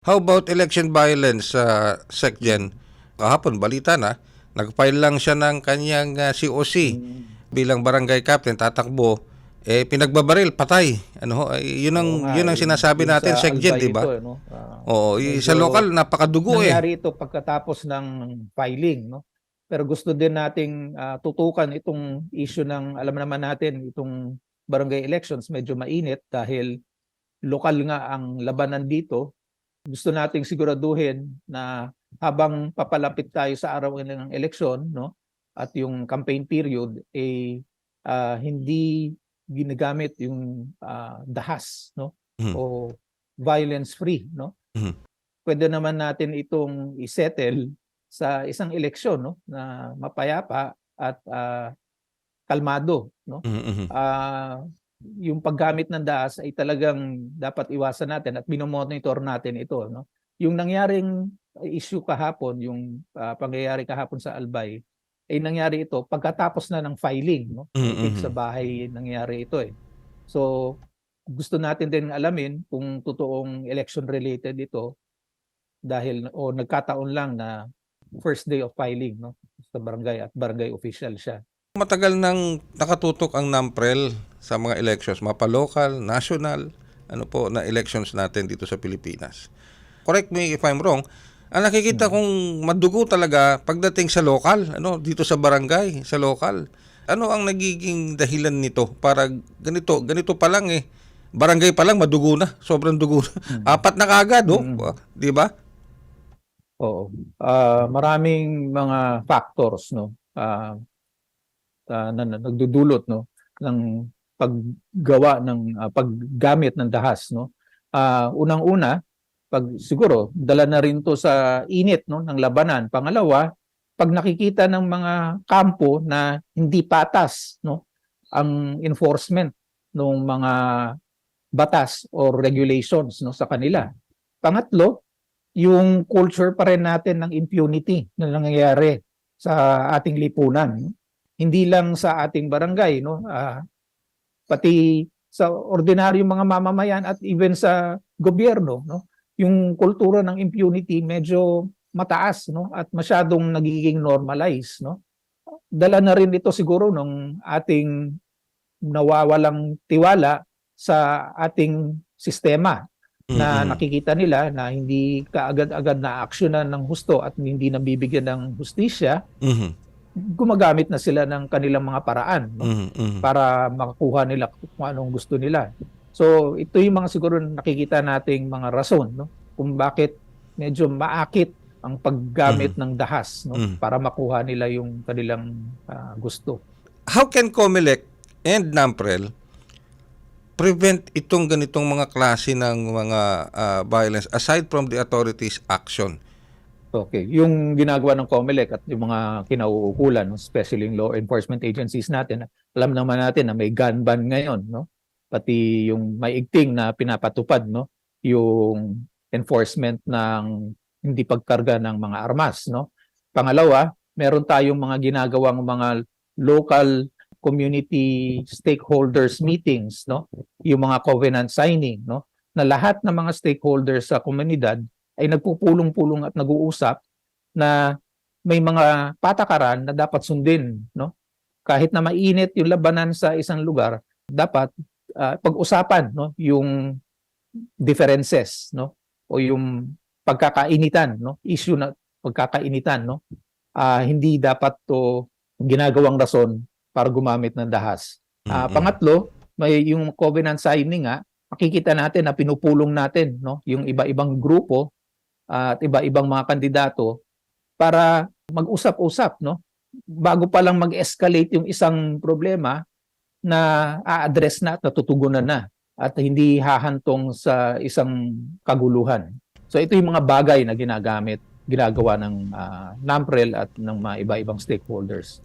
How about election violence sa SecGen? Kahapon, balita na, nag-file lang siya ng kanyang ah, COC bilang barangay captain, tatakbo, eh pinagbabaril, patay. Ano ho, yun ang nga, yun ang eh, sinasabi yung natin SecGen, di ba? eh, no? Ah, Oo, y- sa lokal napakadugo eh. nangyari ito pagkatapos ng filing, no? Pero gusto din nating ah, tutukan itong issue ng alam naman natin itong barangay elections medyo mainit dahil lokal nga ang labanan dito. Gusto nating siguraduhin na habang papalapit tayo sa araw ng eleksyon, no? At yung campaign period eh ah, hindi ginagamit yung ah, dahas, no? Mhm. O violence free, no? Mhm. Pwede naman natin itong isettle sa isang eleksyon, no? Na mapayapa at ah, kalmado, no? Mhm, mhm. Yung paggamit ng DAS ay talagang dapat iwasan natin at minomonitor natin ito, no? Yung nangyaring issue kahapon, yung ah, pangyayari kahapon sa Albay, ay nangyari ito pagkatapos na ng filing, no? Mhm, Sa bahay nangyari ito eh. So, gusto natin din alamin kung totoong election related ito dahil o nagkataon lang na first day of filing no sa barangay at barangay official siya. Matagal nang nakatutok ang NAMPREL sa mga elections, mapa-local, national, ano po, na elections natin dito sa Pilipinas. Correct me if I'm wrong, ang nakikita kong madugo talaga pagdating sa local, ano, dito sa barangay, sa local. Ano ang nagiging dahilan nito para ganito, ganito pa lang eh. Barangay pa lang madugo na, sobrang dugo na. Apat na kagad, oh, Mm. 'di ba? Oo. Ah, maraming mga factors no ah, ah, na, na nagdudulot no ng paggawa ng ah, paggamit ng dahas no. Ah, unang-una pag siguro dala na rin to sa init no ng labanan. Pangalawa, pag nakikita ng mga kampo na hindi patas no ang enforcement ng mga batas or regulations no sa kanila. Pangatlo, yung culture pa rin natin ng impunity na nangyayari sa ating lipunan. Hindi lang sa ating barangay, no? Ah, pati sa ordinaryong mga mamamayan at even sa gobyerno, no? Yung kultura ng impunity medyo mataas, no? At masyadong nagiging normalized, no? Dala na rin ito siguro ng ating nawawalang tiwala sa ating sistema na Mhm. nakikita nila na hindi kaagad-agad na aksyonan ng husto at hindi nabibigyan ng hustisya, Mhm. Gumagamit na sila ng kanilang mga paraan no? Mhm. Mhm. para makakuha nila kung anong gusto nila. So ito yung mga siguro nakikita nating mga rason no? kung bakit medyo maakit ang paggamit ng dahas no? Mhm. para makuha nila yung kanilang ah, gusto. how can COMELEC and NAMPREL prevent itong ganitong mga klase ng mga ah, violence aside from the authorities' action? Okay, yung ginagawa ng COMELEC at yung mga kinauukulan, especially yung law enforcement agencies natin, alam naman natin na may gun ban ngayon, no? Pati yung maigting na pinapatupad, no? Yung enforcement ng hindi pagkarga ng mga armas, no? Pangalawa, meron tayong mga ginagawang mga local community stakeholders meetings, no? Yung mga covenant signing, no? Na lahat ng mga stakeholders sa komunidad ay nagpupulong-pulong at nag-uusap na may mga patakaran na dapat sundin, no? Kahit na mainit yung labanan sa isang lugar, dapat ah, pag-usapan, no, yung differences, no? O yung pagkakainitan, no? Issue na pagkakainitan, no? Ah, hindi dapat to ginagawang rason para gumamit ng dahas. Ah, Mhm. pangatlo, may yung covenant signing nga, makikita natin na pinupulong natin no yung iba-ibang grupo at iba-ibang mga kandidato para mag-usap-usap no bago pa lang mag-escalate yung isang problema na a-address na at natutugunan na at hindi hahantong sa isang kaguluhan. So ito yung mga bagay na ginagamit ginagawa ng ah, NAMPREL at ng mga iba-ibang stakeholders.